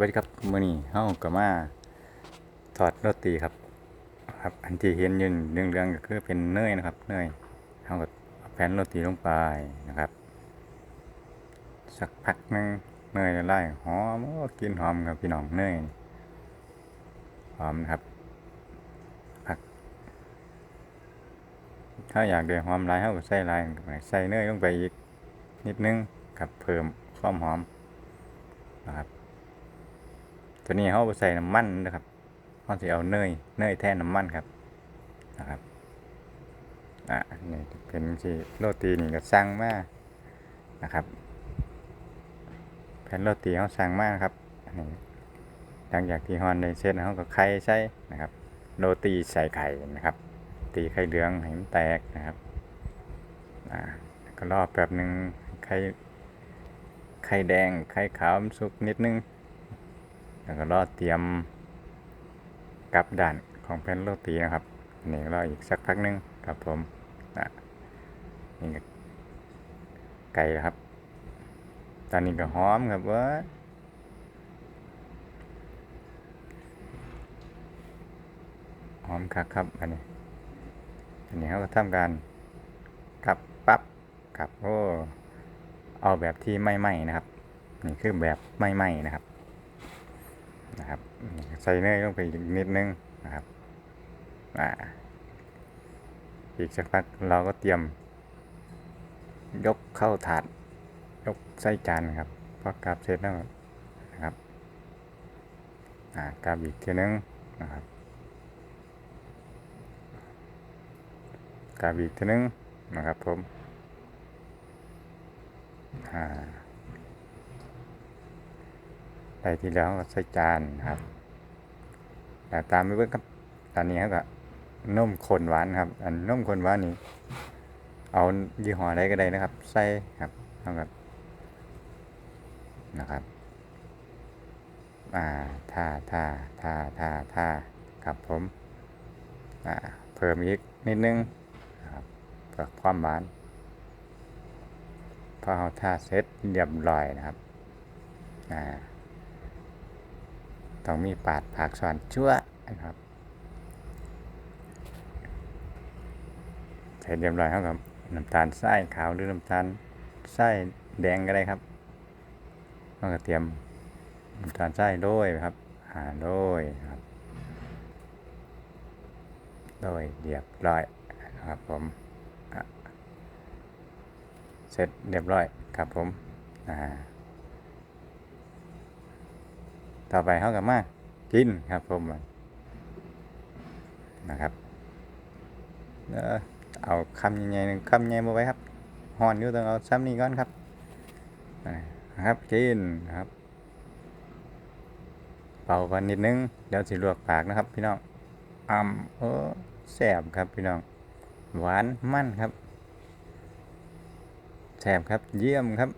วัสดีครับมื้อนี้เฮาก็มาทอดโรตีครับ ครับ อันที่เห็นยืนเรื่องๆก็คือเป็นเนยนะครับ เนยเฮาก็เอาแผ่นโรตีลงไปนะครับ สักพักนึงเนยละลายหอมกินหอมครับพี่น้องเนยหอมนะครับพัก ถ้าอยากได้หอมหลายเฮาก็ใส่ลายใส่เนยลงไปอีกนิดนึงครับเพิ่มความหอมนะครับ ตัวนี้เขาใส่น้ำมันนะครับเขาจะเอาเนยเนยแทนน้ำมันครับนะครับอะนี่เป็นที่โรตีนี่ก็สั่งมานะครับแผ่นโรตีเขาสั่งมานะครับนนี้หลังจากที่ฮอนได้เสร็จเขาก็ไข่ใส่นะครับโรตีใส่ไข่นะครับ ตีไข่เหลืองให้มันแตกนะครับอ่าก็รอบแป๊บหนึ่งไข่ไข่แดงไข่ขาวมันสุกนิดนึง แล้วก็รอเตรียมกลับด่านของแผ่นโรตีนะครับนี่รออีกสักพักหนึงครับผมอะนี่ก็ไก่ครับ ตอนนี้ก็หอมครับเว่าหอมคักครับอันนี้อันนี้เขาก็ทำการกลับปั๊บกลับโอ้เอาแบบที่ไม่ไหม้นะครับ นี่คือแบบไม่ไหม้นะครับ นะครับ ใส่เนยลงไปอีกนิดนึงนะครับอ่าอีกสักพักเราก็เตรียม ยกเข้าถาด ยกใส่จานครับพอกราบเสร็จแล้วนะครับอ่ากราบอีกทีนึงนะครับกราบอีกทีนึงนะครับผมอ่า ไปที่แล้วก็ใส่จานครับแต่ตามไปเบิ่งครับตอนนี้เขาก็นมข้นหวานครับ อันนมข้นหวานนี่เอายี่ห้อใดก็ได้นะครับ ใส่ครับเท่ากับนะครับอ่าท่าท่าท่าท่าท่าครับผมอ่าเพิ่มอีกนิดนึงครับเพื่อความหวานพอเอาท่าเสร็จเรียบร้อยนะครับอ่า ต้องมีปาดผักสอนชั่วนะครับเสร็จเรียบร้อยครับกับน้ำตาลทรายขาวหรือน้ำตาลทรายแดงก็ได้ครับเราก็เตรียมน้ำตาลทรายโรยครับหาโรยครับโรยเรียบร้อยครับผมเสร็จเรียบร้อยครับผมอ่า ต่อไปเขากับมากินครับผมนะครับเอาคำใหญ่ๆหนึ่งคำใหญ่มาไว้ครับหอนอยู่ต้องเอาซ้ำนี้ก่อนครับนะครับกินครับ เป่ากันนิดนึงเดี๋ยวสิลวกปากนะครับ พี่น้องอ่ำเออแสบครับพี่น้อง หวานมันครับแสบครับเยี่ยมครับ